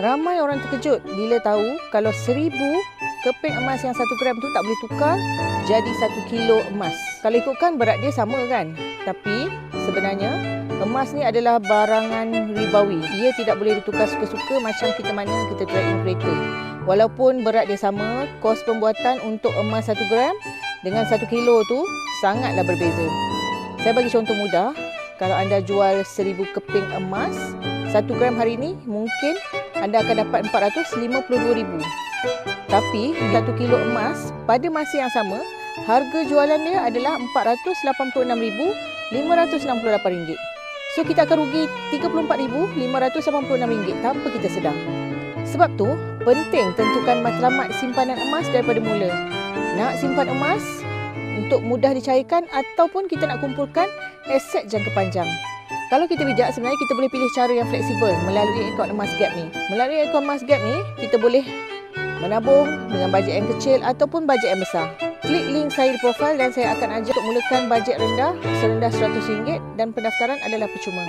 Ramai orang terkejut bila tahu kalau seribu keping emas yang satu gram tu tak boleh tukar jadi satu kilo emas. Kalau ikutkan berat dia sama kan? Tapi sebenarnya emas ni adalah barangan ribawi. Ia tidak boleh ditukar suka-suka macam kita mana kita trade in kereta. Walaupun berat dia sama, kos pembuatan untuk emas satu gram dengan satu kilo tu sangatlah berbeza. Saya bagi contoh mudah, kalau anda jual seribu keping emas, satu gram hari ini mungkin anda akan dapat RM452,000. Tapi, satu kilo emas pada masa yang sama, harga jualan dia adalah RM486,568. So, kita akan rugi RM34,586 tanpa kita sedar. Sebab tu, penting tentukan matlamat simpanan emas daripada mula. Nak simpan emas untuk mudah dicairkan ataupun kita nak kumpulkan aset jangka panjang. Kalau kita bijak, sebenarnya kita boleh pilih cara yang fleksibel melalui akaun emas gap ni. Melalui akaun emas gap ni, kita boleh menabung dengan bajet yang kecil ataupun bajet yang besar. Klik link saya di profil dan saya akan ajak untuk mulakan bajet rendah serendah RM100 dan pendaftaran adalah percuma.